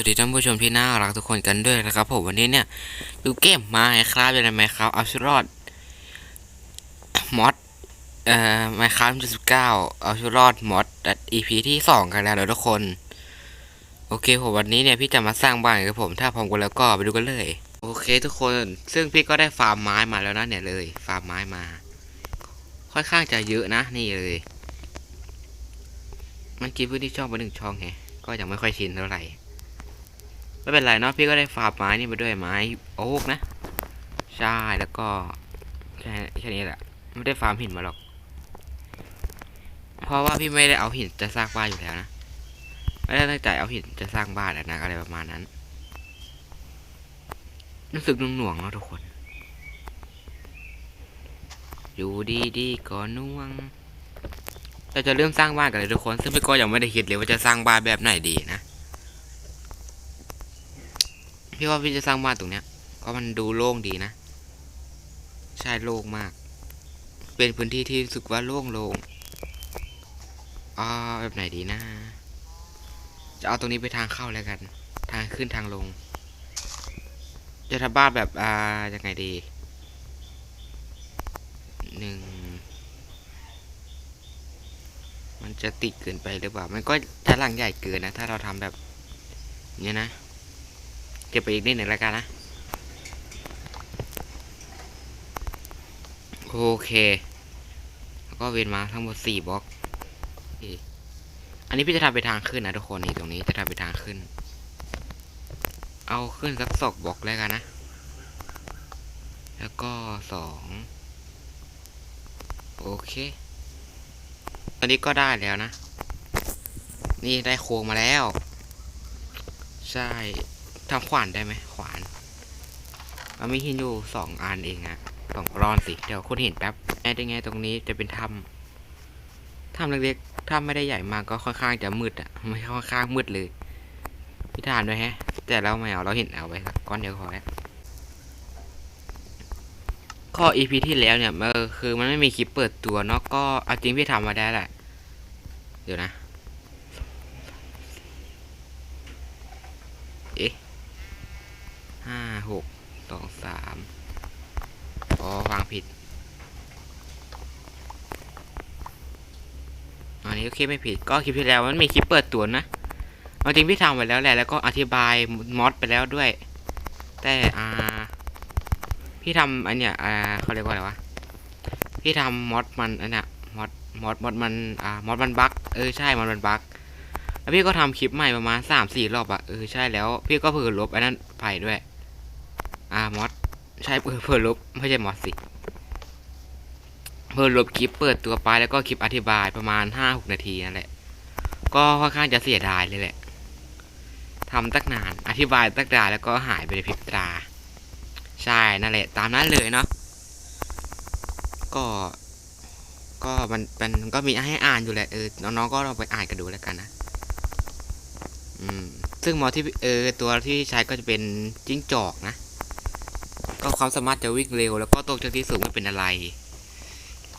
วัสดีท่านผู้ชมที่น่ารักทุกคนกันด้วยนะครับผมวันนี้เนี่ย ดูเกมมาครับเป็นไหมครับเอาชีวิตรอดมอดเอ่อไมครับจุดสิบเก้าเอาชีวิตรอดมอดอีพีที่สองกันแล้วทุกคน โอเคผมวันนี้เนี่ยพี่จะมาสร้างบ้านกับผม ถ้าพร้อมกันแล้วก็ไปดูกันเลย โอเคทุกคนซึ่งพี่ก็ได้ฟาร์มไม้มาแล้วนะเนี่ยเลย ฟาร์มไม้มา ค่อนข้างจะเยอะนะนี่เลย มันกินพื้นที่ช่องไปหนึ่งช่องไงก็ยังไม่ค่อยชินเท่าไหร่ ไม่เป็นไรเนาะพี่ก็ได้ฝาบไม้นี่มาด้วยไม้โอ๊กนะ ใช่แล้วก็แค่แค่นี้แหละไม่ได้ฟาร์มหินมาหรอก เพราะว่าพี่ไม่ได้เอาหินจะสร้างบ้านอยู่แล้วนะ ไม่ได้ตั้งใจเอาหินจะสร้างบ้านอะนะอะไรประมาณนั้น รู้สึกหน่วงๆเนาะทุกคน อยู่ดีๆก็น่วงเราจะเริ่มสร้างบ้านกันเลยทุกคน ซึ่งพี่ก็ยังไม่ได้คิดเลยว่าจะสร้างบ้านแบบไหนดีนะ พี่ว่าพี่จะสร้างบ้านตรงเนี้ยเพราะมันดูโล่งดีนะ ใช่โล่งมาก เป็นพื้นที่ที่รู้สึกว่าโล่งโล่งอ่าแบบไหนดีนะ จะเอาตรงนี้ไปทางเข้าแล้วกัน ทางขึ้นทางลง จะทำบ้านแบบอ่ายังไงดีหนึ่งมันจะติดเกินไปหรือเปล่า มันก็จะหลังใหญ่เกินนะ ถ้าเราทำแบบเนี้ยนะ เก็บไปอีกนิดหนึ่งแล้วกันนะ โอเค แล้วก็เวนมาทั้งหมดสี่บล็อกอันนี้พี่จะทำไปทางขึ้นนะทุกคนนี่ตรงนี้จะทำไปทางขึ้น เอาขึ้นสักสองบล็อกแล้วกันนะ แล้วก็สองโอเค ตอนนี้ก็ได้แล้วนะ นี่ได้โครงมาแล้ว ใช่ ทำขวานได้ไหมขวานมันมีหินอยู่สองอันเองอะสองก้อนสิ เดี๋ยวคุณเห็นแป๊บไอ้ได้ไงตรงนี้จะเป็นถ้ำถ้ำเล็กๆถ้ำไม่ได้ใหญ่มากก็ค่อนข้างจะมืดอะไม่ค่อนข้างมืดเลยพิธานด้วยแฮะ แต่เราไม่เอาเราเห็นเอาไว้สักก้อนเดียวพอแล้วข้อ EP ที่แล้วเนี่ยมันคือมันไม่มีคลิปเปิดตัวเนาะก็เอาจริงพี่ทำมาได้แหละเดี๋ยวนะ เอ๊ะห้าหก สองสามอ๋อวางผิดอันนี้โอเคไม่ผิดก็คลิปที่แล้วมันมีคลิปเปิดตัวนะเอาจริงพี่ทำไปแล้วแหละแล้วก็อธิบายมอดไปแล้วด้วย แต่อ่า พี่ทำอันเนี้ยอ่าเขาเรียกว่าอะไรวะพี่ทำมอดมันอันเนี้ยมอดมอดมอดมันอ่ามอดมันบั๊กเออใช่มอดมันบั๊กแล้วพี่ก็ทำคลิปใหม่ประมาณสามสี่รอบอะเออใช่แล้ว พี่ก็เผื่อลบอันนั้นไปด้วย อ่ามอดใช่เผื่อเผื่อลบไม่ใช่มอดสิเผื่อลบคลิปเปิดตัวไปแล้วก็คลิปอธิบายประมาณห้าหกนาทีนั่นแหละ ก็ค่อนข้างจะเสียดายเลยแหละทำตั้งนาน อธิบายตั้งนานแล้วก็หายไปในพริบตา ใช่นั่นแหละ ตามนั้นเลยเนาะก็ ก็มันมันก็มีให้อ่านอยู่แหละเออน้องๆก็ลองไปอ่านกันดูแล้วกันนะอืมซึ่งมอที่เออตัวที่ใช้ก็จะเป็นจิ้งจอกนะ ก็ความสามารถจะวิ่งเร็ว แล้วก็ตกจากที่สูงไม่เป็นอะไร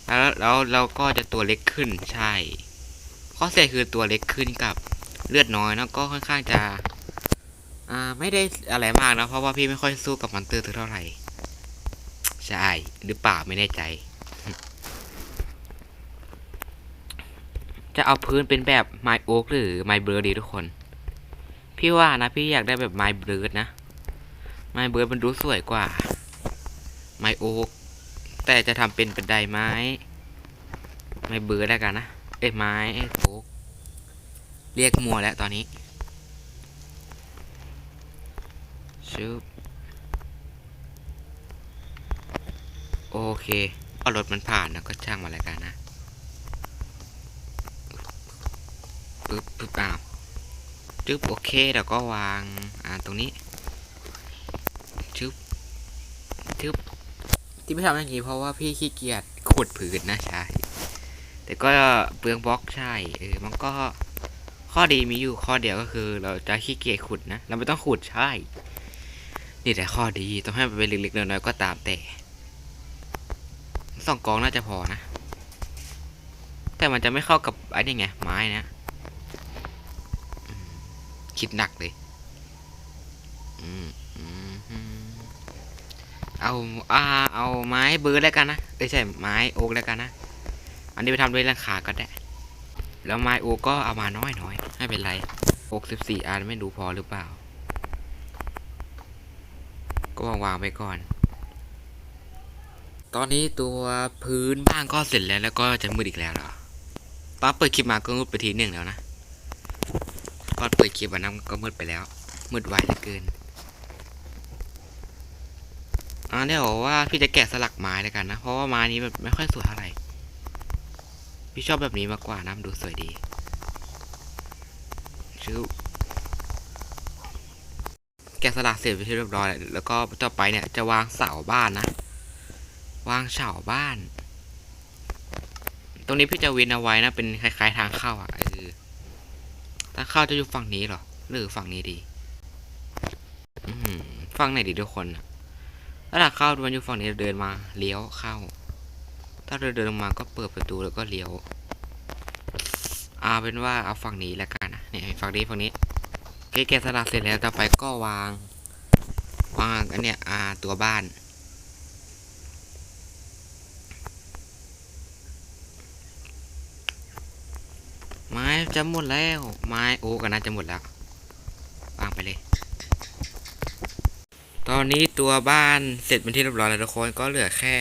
แล้วแล้วเราก็จะตัวเล็กขึ้นใช่ ข้อเสียคือตัวเล็กขึ้นกับเลือดน้อยแล้วก็ค่อนข้างจะอ่าไม่ได้อะไรมากนะเพราะว่าพี่ไม่ค่อยสู้กับมอนเตอร์เท่าไหร่ ใช่หรือเปล่าไม่แน่ใจ จะเอาพื้นเป็นแบบไมโอ๊กหรือไมเบอร์ดีทุกคน พี่ว่านะพี่อยากได้แบบไมเบิร์ดนะไมเบิร์ดมันดูสวยกว่า ไมโอ๊กแต่จะทำเป็นเป็นไดไม้ ไมเบิร์ดแล้วกันนะ เอ้ยไม้โอ๊กเรียกมัวแล้วตอนนี้ชุบโอเคก็รถมันผ่านนะก็ช่างมาแล้วกันนะปึ๊บปึ๊บอ้าวจึ๊บโอเคเดี๋ยวก็วางอ่าตรงนี้จึ๊บจึ๊บ ที่ไม่ทำอย่างนี้เพราะว่าพี่ขี้เกียจขุดผืนนะใช่ แต่ก็เปลืองบล็อกใช่เออมันก็ข้อดีมีอยู่ข้อเดียวก็คือ เราจะขี้เกียจขุดนะ เราไม่ต้องขุดใช่ นี่แต่ข้อดีต้องให้มันเป็นเล็กๆน้อยๆก็ตามแต่สองกองน่าจะพอนะ แต่มันจะไม่เข้ากับไอ้นี่ไงไม้นะคิดหนักเลย อืมอืมอืม เอาอ่าเอาไม้เบิร์ดแล้วกันนะเอ้ยใช่ไม้โอ๊กแล้วกันนะ อันนี้ไปทำด้วยราคาก็ได้ แล้วไม้โอ๊กก็เอามาน้อยน้อยไม่เป็นไรโอ๊กสิบสี่อันไม่รู้พอหรือเปล่า ก็วางวางๆไปก่อน ตอนนี้ตัวพื้นบ้านก็เสร็จแล้วแล้วก็จะมืดอีกแล้วเหรอตอนเปิดคลิปมาก็มืดไปทีหนึ่งแล้วนะตอนเปิดคลิปวันนั้นก็มืดไปแล้วมืดไวเหลือเกิน อ่าเดี๋ยวว่าพี่จะแกะสลักไม้แล้วกันนะ เพราะว่าไม้นี้มันไม่ค่อยสวยเท่าไหร่ พี่ชอบแบบนี้มากกว่านะดูสวยดีชื่อแกะสลักเสร็จไปที่เรียบร้อยแล้วก็ต่อไปเนี่ยจะวางเสาบ้านนะ วางเสาบ้าน ตรงนี้พี่จะว้นเอาไว้นะเป็นคล้าย ๆ ทางเข้าอะเออทางเข้าจะอยู่ฝั่งนี้หรอหรือฝั่งนี้ดีอืฝั่งไหนดีทุกคนอะ ถ้าทางเข้ามันอยู่ฝั่งนี้เดินมาเลี้ยวเข้า ถ้าเราเดินลงมาก็เปิดประตูแล้วก็เลี้ยวเอาเป็นว่าเอาฝั่งนี้แล้วกันนะเนี่ยฝั่งนี้ฝั่งนี้เกแกสลักเสร็จแล้วต่อไปก็วาง วางอันเนี้ยอ่าตัวบ้านไม้จะหมดแล้ว ไม้โอ้กันน่าจะหมดแล้ว วางไปเลย ตอนนี้ตัวบ้านเสร็จเป็นที่เรียบร้อยแล้วทุกคนก็เหลือแค่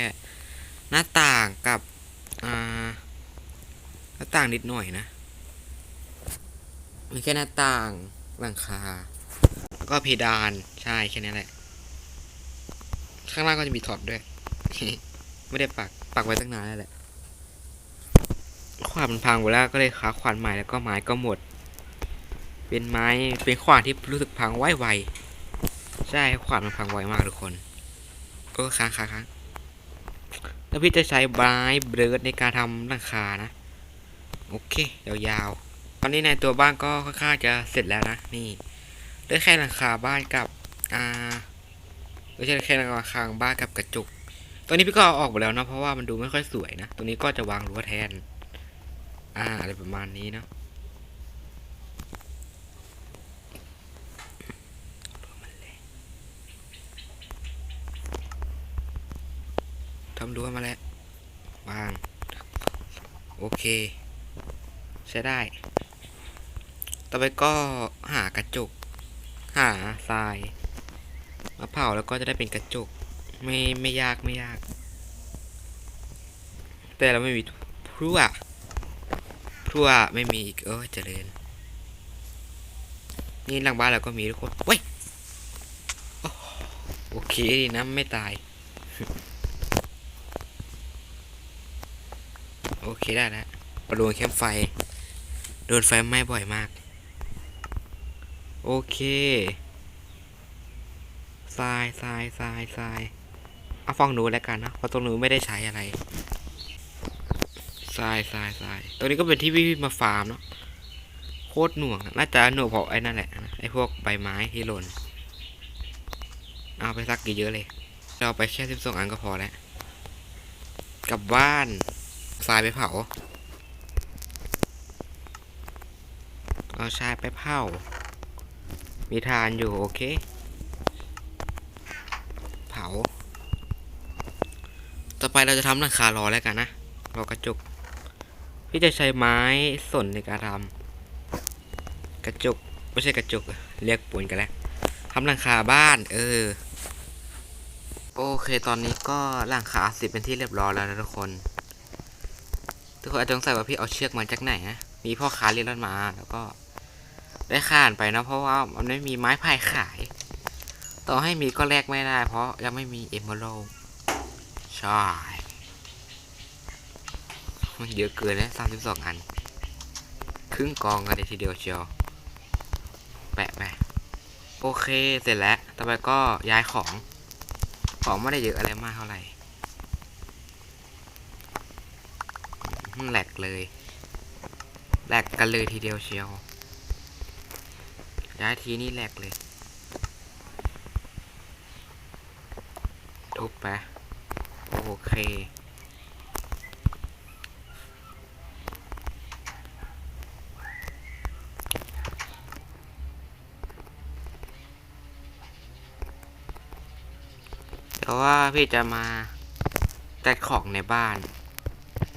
หน้าต่างกับอ่าหน้าต่างนิดหน่อยนะมีแค่หน้าต่างหลังคาแล้วก็เพดานใช่แค่นี้แหละ ข้างล่างก็จะมีถอดด้วย ไม่ได้ปักปักไว้ตั้งนานแล้วแหละขวานมันพังไปแล้วก็เลยค้าขวานใหม่แล้วก็ไม้ก็หมด เป็นไม้เป็นขวานที่รู้สึกพังไวไว ใช่ขวานมันพังไวมากทุกคนเออค้างค้างค้างแล้วพี่จะใช้ไม้เบรดในการทำหลังคานะ โอเคยาวๆตอนนี้ในตัวบ้านก็ค่อนข้างจะเสร็จแล้วนะนี่เลือแค่หลังคาบ้านกับอ่าไม่ใช่แค่หลังคาบ้านกับกระจกตัวนี้พี่ก็เอาออกหมดแล้วนะเพราะว่ามันดูไม่ค่อยสวยนะตัวนี้ก็จะวางรั้วแทน อ่าอะไรประมาณนี้เนาะ ทำรั้วมาแล้ววาง โอเค ใช้ได้ ต่อไปก็หากระจก หาทราย มาเผาแล้วก็จะได้เป็นกระจก ไม่ไม่ยากไม่ยาก แต่เราไม่มีพรั่วพรั่วไม่มีอีกเออเจริญนี่หลังบ้านเราก็มีทุกคนเว้ยโอ้โอเคดีนะไม่ตาย โอ เคได้แล้วมาโดนแคมไฟ โดนไฟไหม้บ่อยมาก โอเคทรายทรายทรายทรายเอาฟังหนูนแล้วกันนะเพราะตรงหนูนไม่ได้ใช้อะไรทรายทรายทรายตัวนี้ก็เป็นที่พี่มาฟาร์มเนาะโคตรหน่วงน่าจะหน่วงเพราะไอ้นั่นแหละไอ้พวกใบไม้ที่หล่นเอาไปสักกี่เยอะเลย เราไปแค่สิบสองอันก็พอแล้ว กลับบ้าน ทรายไปเผา เอาชายไปเผา มีทานอยู่โอเค เผา ต่อไปเราจะทำหลังคารอแล้วกันนะ รอกระจก พี่จะใช้ไม้สนในการทำกระจกไม่ใช่กระจก เรียกปวนกันแล้วทำหลังคาบ้าน เออ โอเค ตอนนี้ก็หลังคาสิบเป็นที่เรียบร้อยแล้วนะทุกคน ทุกคนอาจจะสงสัยว่าพี่เอาเชือกมาจากไหนนะมีพ่อค้าเรียกรถมาแล้วก็ ได้ขานไปนะเพราะว่ามันไม่มีไม้พายขาย ต่อให้มีก็แลกไม่ได้ เพราะยังไม่มีเอมเบอร์ใช่มันเยอะเกินนะสามสิบสองอัน ครึ่งกองกันเลยทีเดียวเชียวแปะไปโอเคเสร็จแล้ว ต่อไปก็ย้ายของ ของไม่ได้เยอะอะไรมากเท่าไหร่ อืมแหลกเลยแหลกกันเลยทีเดียวเชียว ย้ายทีนี่แหลกเลยทุบไปโอเคราะว่าพี่จะมาจัดของในบ้าน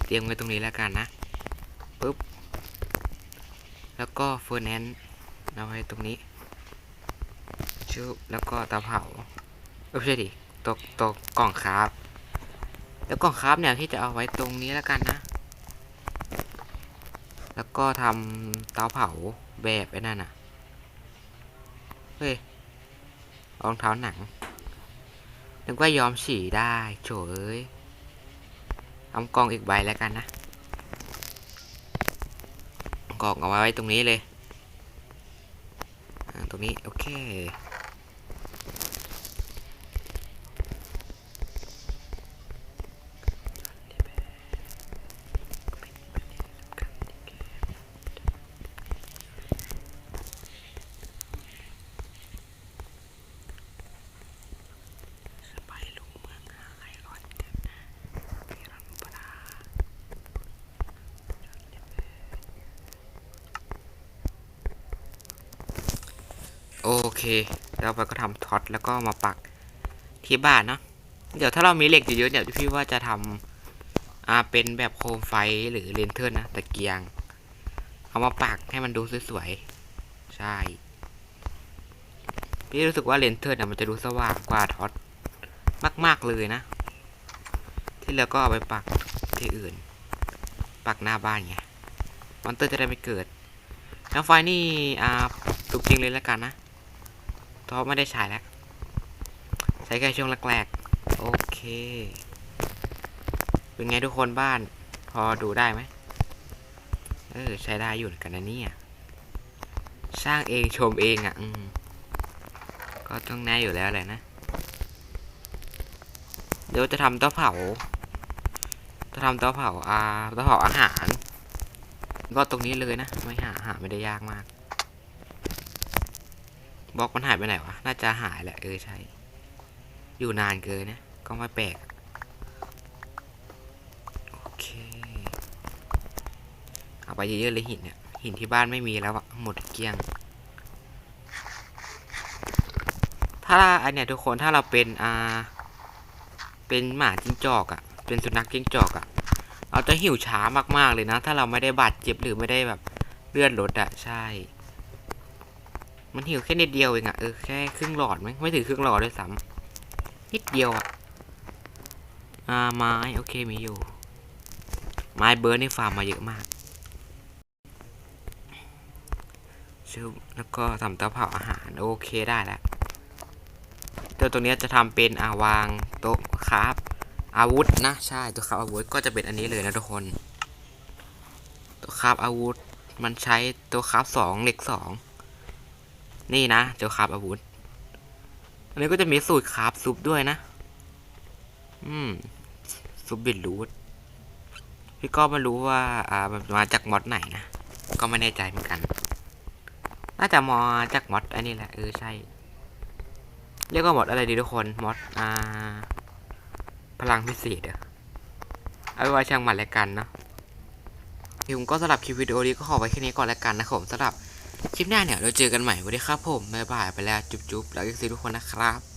เตรียมไว้ตรงนี้แล้วกันนะปุ๊บ แล้วก็เฟอร์แนนซ์เอาไว้ตรงนี้ชุบแล้วก็เตาเผาเออไม่ใช่ดิตัวตัวกล่องคราฟแล้วกล่องคราฟเนี่ยพี่จะเอาไว้ตรงนี้แล้วกันนะ แล้วก็ทำเตาเผาแบบไอ้นั่นน่ะ เฮ้ยรองเท้าหนังนึกว่ายอมฉี่ได้โฉย เอากล่องอีกใบแล้วกันนะกล่องเอาไว้ตรงนี้เลยตรงนี้โอเค ไปลุงเมืองหาไอรอนกันนะไอรอนปลา โอเคแล้วไปก็ทำท็อตแล้วก็มาปักที่บ้านเนาะเดี๋ยวถ้าเรามีเหล็กเยอะๆเนี่ยพี่ว่าจะทำอ่าเป็นแบบโคมไฟหรือเลนเทิร์นนะตะเกียง เอามาปักให้มันดูสวยๆใช่พี่รู้สึกว่าเลนเทิร์นน่ะมันจะดูสว่างกว่าท็อตมากๆเลยนะ ที่เหลือก็เอาไปปักที่อื่น ปักหน้าบ้านไงมอนเตอร์จะได้ไม่เกิดแล้วไฟนี่อ่าตุกจริงเลยแล้วกันนะ ทอไม่ได้ใช้แล้ว ใช้แค่ช่วงแรกๆ โอเค เป็นไงทุกคนบ้าน พอดูได้ไหมเออ ใช้ได้อยู่กันนะเนี่ยสร้างเองชมเองอะ อืม ก็ต้องแน่อยู่แล้วแหละนะ เดี๋ยวจะทำเตาเผา จะทำเตาเผา อ่าเตาเผาอาหาร ก็ตรงนี้เลยนะ ไม่หาหาไม่ได้ยากมาก บล็อกมันหายไปไหนวะ น่าจะหายแหละ เออใช่ อยู่นานเกินนะ ก็ไม่แปลก โอเค เอาไปเยอะๆเลยหินเนี่ย หินที่บ้านไม่มีแล้วอะหมดเกลี้ยง ถ้าอันเนี้ยทุกคนถ้าเราเป็นอ่า เป็นหมาจิ้งจอกอะ่ะเป็นสุนัขจิ้งจอกอะ่ะเราจะหิวช้ามากๆเลยนะ ถ้าเราไม่ได้บาดเจ็บหรือไม่ได้แบบเลือดลดอะใช่ มันหิวแค่นิดเดียวเองอะ่ะเออแค่ครึ่งหลอดไหมไม่ถึงครึ่งหลอดด้วยซ้ำนิดเดียวอะ่ะอ่าไม้โอเคมีอยู่ ไม้เบิร์นนี่ฟาร์มมาเยอะมากชุบแล้วก็ทำเตาเผาอาหารโอเคได้แล้วตัวตรงเนี้ยจะทำเป็นอาวางโต๊ะคราฟอาวุธนะใช่ตัวคราฟอาวุธก็จะเป็นอันนี้เลยนะทุกคน ตัวคราฟอาวุธมันใช้ตัวคราฟสองเหล็กสอง นี่นะตัวคราฟอาวุธ อันนี้ก็จะมีสูตรคราฟซุปด้วยนะ อืม ซุปบิดรูทพี่ก็ไม่รู้ว่า อ่ามันมาจากมอดไหนนะ ก็ไม่แน่ใจเหมือนกัน น่าจะมาจากมอดอันนี้แหละเออใช่ เรียกว่าหมดอะไรดีทุกคนมดอ่า พลังพิเศษอะเอาไว้ว่าช่างมันแล้วกันเนาะทีผมก็สำหรับคลิปวิดีโอนี้ก็ขอไว้แค่นี้ก่อนแล้วกันนะครับผมสำหรับ คลิปหน้าเนี่ยเราเจอกันใหม่สวัสดีครับผมบ๊ายบายไปแล้วจุ๊บๆแล้วก็ซีทุกคนนะครับ